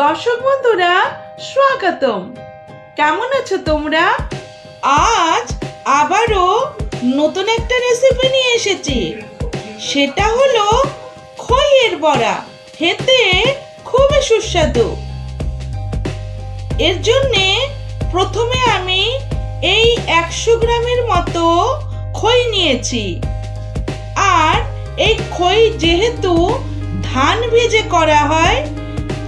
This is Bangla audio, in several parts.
দর্শক বন্ধুরা, স্বাগতম। কেমন আছো তোমরা? আজ আবারও নতুন একটা রেসিপি নিয়ে এসেছি। সেটা হলো খইয়ের বড়া। খেতে খুবই সুস্বাদু। এর জন্যে প্রথমে আমি এই একশো গ্রামের মতো খই নিয়েছি। আর এই খই যেহেতু ধান ভেজে করা হয়,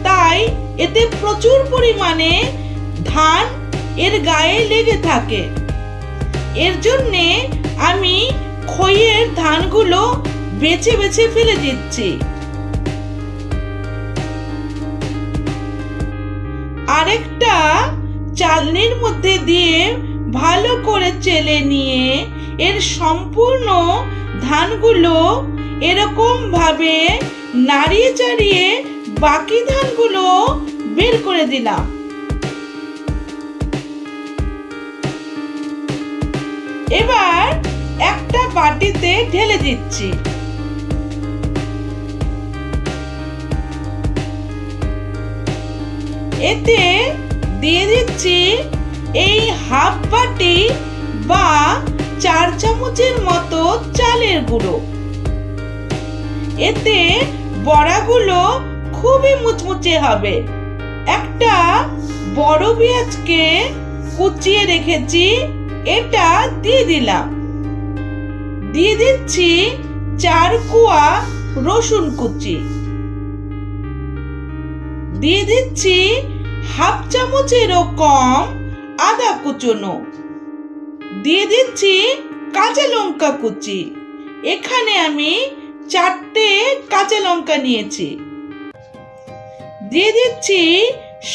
তাই এতে প্রচুর পরিমাণে ধান এর গায়ে লেগে থাকে। এর জন্যে আমি খইয়ের ধানগুলো বেছে বেছে ফেলে দিচ্ছি। আরেকটা চালনির মধ্যে দিয়ে ভালো করে চেলে নিয়ে এর সম্পূর্ণ ধানগুলো এরকম ভাবে নাড়িয়ে চাড়িয়ে বাকি ধানগুলো বের করে দিলাম। এবার একটা বাটিতে ঢেলে দিচ্ছি। এতে দিয়ে দিচ্ছি এই হাফ বাটি বা চার চামচের মতো চালের গুঁড়ো। এতে বড়াগুলো খুবই মুচমুচে হবে। একটা বড় পেঁয়াজকে কুচিয়ে রেখেছি, এটা দিয়ে দিলাম। দিয়ে দিচ্ছি চার কুয়া রসুন কুচি। দিয়ে দিচ্ছি হাফ চামচেরও কম আদা কুচনো। দিয়ে দিচ্ছি কাঁচা লঙ্কা কুচি। এখানে আমি চারটে কাঁচা লঙ্কা নিয়েছি। দিয়ে দিচ্ছি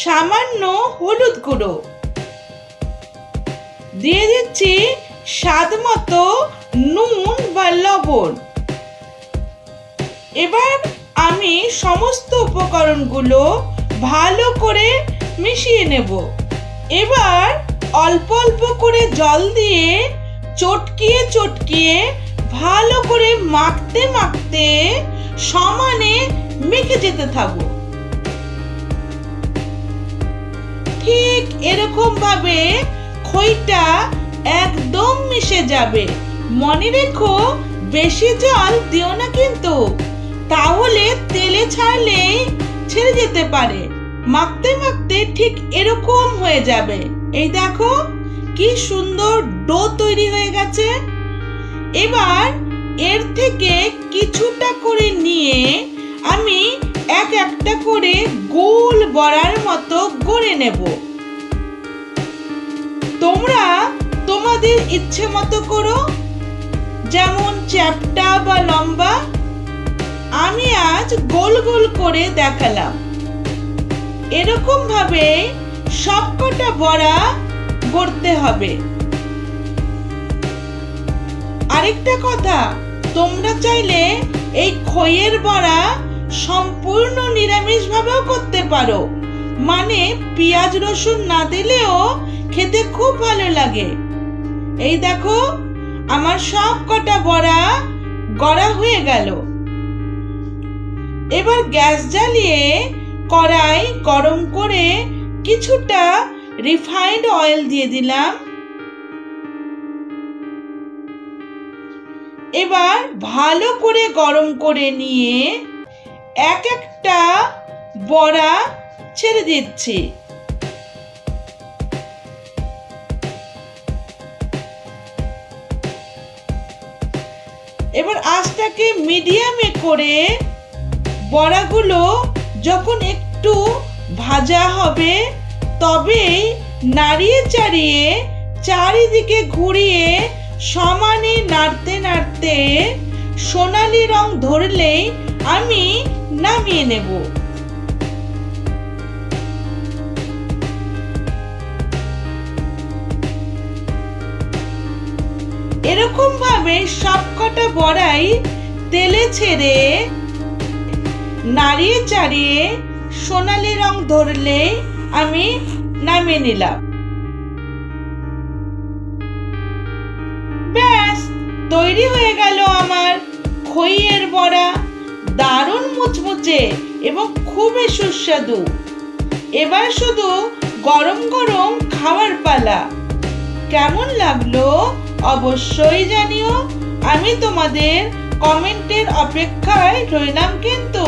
সামান্য হলুদ গুঁড়ো। দিয়ে দিচ্ছি স্বাদ মতো নুন বা লবণ। এবার আমি সমস্ত উপকরণগুলো ভালো করে মিশিয়ে নেব। এবার অল্প অল্প করে জল দিয়ে চটকিয়ে চটকিয়ে ভালো করে মাখতে মাখতে সমানে মেখে যেতে থাকব। ঠিক এরকম ভাবে খইটা একদম মিশে যাবে। মনে রেখো, বেশি জল দিও না কিন্তু। তাহলে তেলে ছাড়লে ছেড়ে যেতে পারে। মাখতে মাখতে ঠিক এরকম হয়ে যাবে। এই দেখো, কি সুন্দর ডো তৈরি হয়ে গেছে। এবার এর থেকে একটা করে গোল বড়ার মতো গড়ে নেব। তোমরা তোমাদের ইচ্ছে মতো করো, যেমন চ্যাপটা বা লম্বা। আমি আজ গোল গোল করে দেখালাম। এরকম ভাবে সবকটা বড়া গড়তে হবে। আরেকটা কথা, তোমরা চাইলে এই খইয়ের বড়া সম্পূর্ণ নিরামিষ ভাবেও করতে পারো। মানে পেঁয়াজ রসুন না দিলেও খেতে খুব ভালো লাগে। এই দেখো, আমার সব কটা বড়া গড়া হয়ে গেল। এবার গ্যাস জ্বালিয়ে কড়াই গরম করে কিছুটা রিফাইন্ড অয়েল দিয়ে দিলাম। এবার ভালো করে গরম করে নিয়ে এক একটা বড়া ছেড়ে দিচ্ছি। এবার আঁচটাকে মিডিয়ামে করে বড়াগুলো যখন একটু ভাজা হবে, তবেই নাড়িয়ে চাড়িয়ে চারিদিকে ঘুরিয়ে সমানে নাড়তে নাড়তে সোনালি রং ধরলেই আমি নামিয়ে নেব। এরকম ভাবে সবকটা বড়াই তেলে ছেড়ে নাড়িয়ে চাড়িয়ে সোনালি রং ধরলে আমি নামিয়ে নিলাম। ব্যাস, তৈরি হয়ে গেল আমার খইয়ের বড়া। দারুণ মুচমুচে এবং খুবই সুস্বাদু। এবার শুধু গরম গরম খাওয়ার পালা। কেমন লাগল অবশ্যই জানিও। আমি তোমাদের কমেন্টের অপেক্ষায় রইলাম কিন্তু।